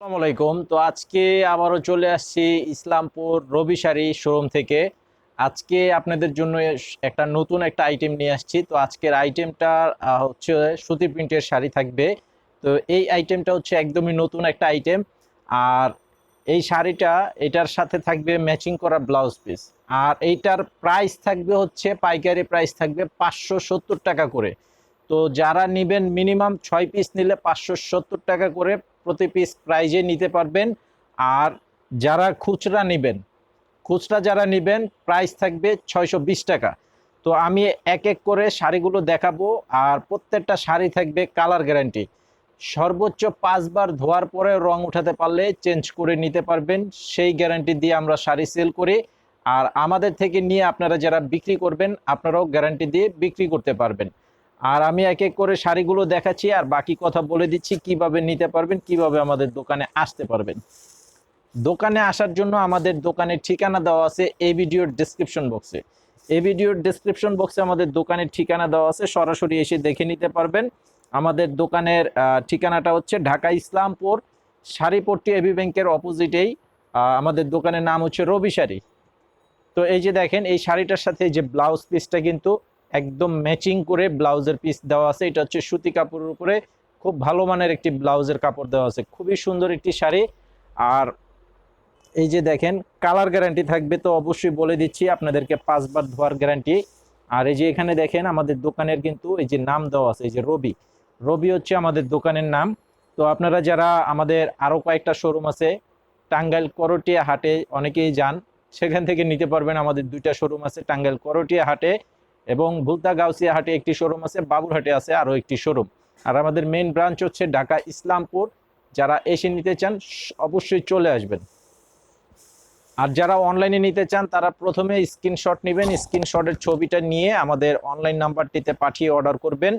আসসালামু আলাইকুম। তো আজকে আবারও চলে আসছি ইসলামপুর রবি শাড়ি শোরুম থেকে। আজকে আপনাদের জন্য একটা নতুন একটা আইটেম নিয়ে আসছি। তো আজকের আইটেমটা হচ্ছে সুতি প্রিন্টের শাড়ি থাকবে। তো এই আইটেমটা হচ্ছে একদমই নতুন একটা আইটেম আর এই শাড়িটা, এটার সাথে থাকবে ম্যাচিং করা ব্লাউজ পিস আর এইটার প্রাইস থাকবে হচ্ছে, পাইকারি প্রাইস থাকবে পাঁচশো সত্তর টাকা করে। তো যারা নেবেন মিনিমাম ছয় পিস নিলে পাঁচশো সত্তর টাকা করে প্রতি পিস প্রাইজে নিতে পারবেন। আর যারা খুচরা নেবেন, খুচরা যারা নেবেন প্রাইস থাকবে ছয়শো বিশ টাকা। তো আমি এক এক করে শাড়িগুলো দেখাবো, আর প্রত্যেকটা শাড়ি থাকবে কালার গ্যারান্টি সর্বোচ্চ পাঁচবার ধোয়ার পরে রং উঠাতে পারলে চেঞ্জ করে নিতে পারবেন। সেই গ্যারান্টি দিয়ে আমরা শাড়ি সেল করি। আর আমাদের থেকে নিয়ে আপনারা যারা বিক্রি করবেন, আপনারাও গ্যারান্টি দিয়ে বিক্রি করতে পারবেন। আর আমি এক এক করে শাড়িগুলো দেখাচ্ছি, আর বাকি কথা বলে দিচ্ছি, কীভাবে নিতে পারবেন, কীভাবে আমাদের দোকানে আসতে পারবেন। দোকানে আসার জন্য আমাদের দোকানের ঠিকানা দেওয়া আছে এই ভিডিওর ডেসক্রিপশন বক্সে এই ভিডিওর ডেসক্রিপশন বক্সে আমাদের দোকানের ঠিকানা দেওয়া আছে, সরাসরি এসে দেখে নিতে পারবেন। আমাদের দোকানের ঠিকানাটা হচ্ছে ঢাকা ইসলামপুর, শাড়িপট্টি এবি ব্যাংকের অপোজিটেই আমাদের দোকানের নাম হচ্ছে রবি শাড়ি তো এই যে দেখেন, এই শাড়িটার সাথে যে ব্লাউজ পিসটা কিন্তু একদম ম্যাচিং করে ব্লাউজের পিস দেওয়া আছে। এটা হচ্ছে সুতি কাপড়ের উপরে খুব ভালো মানের একটি ব্লাউজের কাপড় দেওয়া আছে। খুবই সুন্দর একটি শাড়ি। আর এই যে দেখেন, কালার গ্যারান্টি থাকবে তো অবশ্যই বলে দিচ্ছি, আপনাদেরকে পাঁচবার ধোয়ার গ্যারান্টি আর এই যে এখানে দেখেন, আমাদের দোকানের কিন্তু এই যে নাম দেওয়া আছে, এই যে রবি। রবি হচ্ছে আমাদের দোকানের নাম। তো আপনারা যারা আমাদের আরও কয়েকটা শোরুম আছে, টাঙ্গাইল করটিয়া হাটে অনেকেই যান, সেখান থেকে নিতে পারবেন আমাদের দুইটা শোরুম আছে, টাঙ্গাইল করটিয়া হাটে। এবং ভুলতা গাউসিয়া হাটে একটি শোরুম আছে বাবুরহাটে আছে আরও একটি শোরুম আর আমাদের মেন ব্রাঞ্চ হচ্ছে ঢাকা ইসলামপুর। যারা এসে নিতে চান অবশ্যই চলে আসবেন। আর যারা অনলাইনে নিতে চান, তারা প্রথমে স্ক্রিনশট নেবেন। স্ক্রিনশটের ছবিটা নিয়ে আমাদের অনলাইন নাম্বারটিতে পাঠিয়ে অর্ডার করবেন।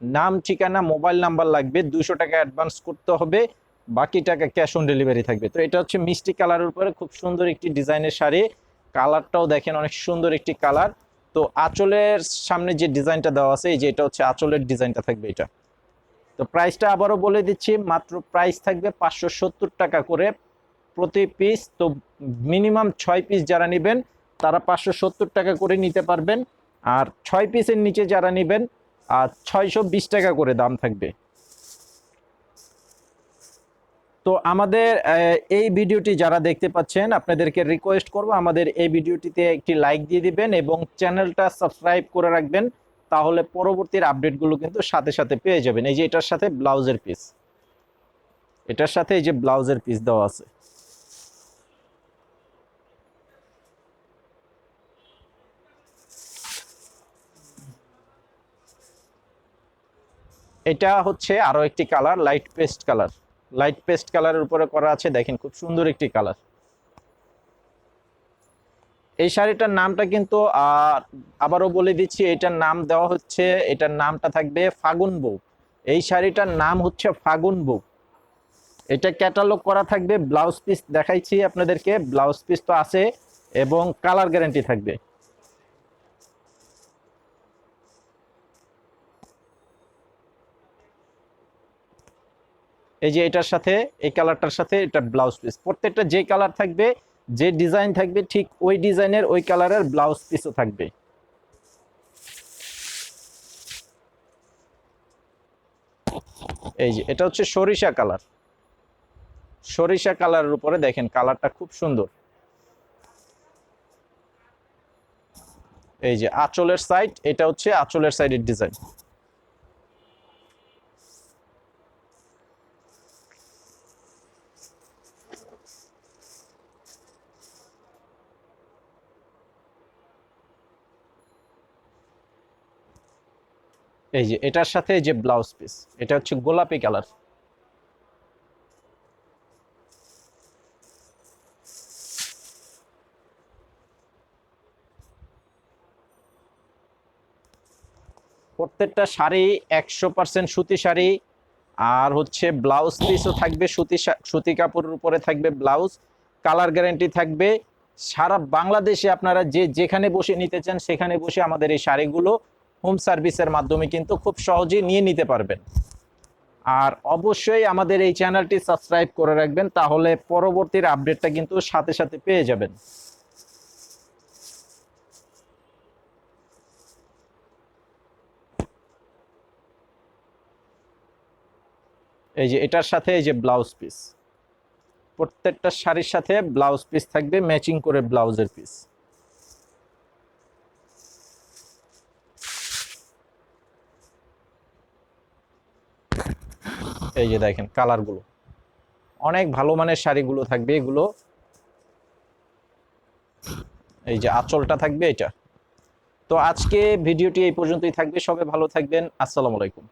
নাম, ঠিকানা মোবাইল নাম্বার লাগবে। দুশো টাকা অ্যাডভান্স করতে হবে। বাকি টাকা ক্যাশ অন ডেলিভারি থাকবে। তো এটা হচ্ছে মিষ্টি কালারের উপরে। খুব সুন্দর একটি ডিজাইনের শাড়ি। কালারটাও দেখেন, অনেক সুন্দর একটি কালার তো আঁচলের সামনে যে ডিজাইনটা দেওয়া আছে, এই যে এটা হচ্ছে আঁচলের ডিজাইনটা থাকবে এটা। তো প্রাইসটা আবারও বলে দিচ্ছি, মাত্র প্রাইস থাকবে পাঁচশো সত্তর টাকা করে প্রতি পিস। তো মিনিমাম ছয় পিস যারা নেবেন, তারা পাঁচশো সত্তর টাকা করে নিতে পারবেন। আর ছয় পিসের নিচে যারা নেবেন, আর ছয়শো বিশ টাকা করে দাম থাকবে। তো আমাদের এই ভিডিওটি যারা দেখতে পাচ্ছেন, আপনাদেরকে রিকোয়েস্ট করব আমাদের এই ভিডিওটিতে একটি লাইক দিয়ে দিবেন এবং চ্যানেলটা সাবস্ক্রাইব করে রাখবেন, তাহলে পরবর্তীর আপডেটগুলো কিন্তু সাথে সাথে পেয়ে যাবেন। এই যে এটার সাথে ব্লাউজের পিস এটার সাথে এই যে ব্লাউজের পিস দেওয়া আছে। এটা হচ্ছে আরও একটি colour light paste colour light paste কালারের উপরে করা আছে, দেখেন খুব সুন্দর একটি কালার এই শাড়িটার নামটা কিন্তু আবারও বলে দিচ্ছি, এটার নাম দেওয়া হচ্ছে, এটার নামটা থাকবে ফাগুন বউ। এই শাড়িটার নাম হচ্ছে ফাগুন বউ। এটা ক্যাটালগ করা থাকবে ব্লাউজ পিস দেখাইছি আপনাদেরকে ব্লাউজ পিস তো আছে, এবং কালার গ্যারান্টি থাকবে। এই যে এটার সাথে, এই কালারটার সাথে এটা ব্লাউজ পিস প্রত্যেকটা যে কালার থাকবে, যে ডিজাইন থাকবে, ঠিক ওই ডিজাইনের ওই কালারের ব্লাউজ পিসও থাকবে। এই যে, এটা হচ্ছে সরিষা কালার। সরিষা কালারের উপরে দেখেন, কালারটা খুব সুন্দর। এই যে আঁচলের সাইড এটা হচ্ছে আঁচলের সাইডের ডিজাইন এই যে, এটার সাথে যে ব্লাউজ পিস এটা হচ্ছে গোলাপি কালার প্রত্যেকটা শাড়ি একশো পার্সেন্ট সুতি শাড়ি, আর হচ্ছে ব্লাউজ পিসও থাকবে সুতি সুতি কাপড়ের উপরে থাকবে ব্লাউজ কালার গ্যারেন্টি থাকবে। সারা বাংলাদেশে আপনারা যে, যেখানে বসে নিতে চান, সেখানে বসে আমাদের এই শাড়িগুলো হোম সার্ভিসের মাধ্যমে কিন্তু খুব সহজেই নিয়ে নিতে পারবেন। আর অবশ্যই আমাদের এই চ্যানেলটি সাবস্ক্রাইব করে রাখবেন, তাহলে পরবর্তীর আপডেটটা কিন্তু সাথে সাথে পেয়ে যাবেন। এই যে এটার সাথে এই যে ব্লাউজ পিস, প্রত্যেকটা শাড়ির সাথে ব্লাউজ পিস থাকবে, ম্যাচিং করে ব্লাউজের পিস। এই যে দেখেন কালারগুলো। অনেক ভালো মানের শাড়িগুলো থাকবে এগুলো। এই যে আঁচলটা থাকবে এটা। তো আজকে ভিডিওটি এই পর্যন্তই থাকবে। সবাই ভালো থাকবেন। আসসালামু আলাইকুম।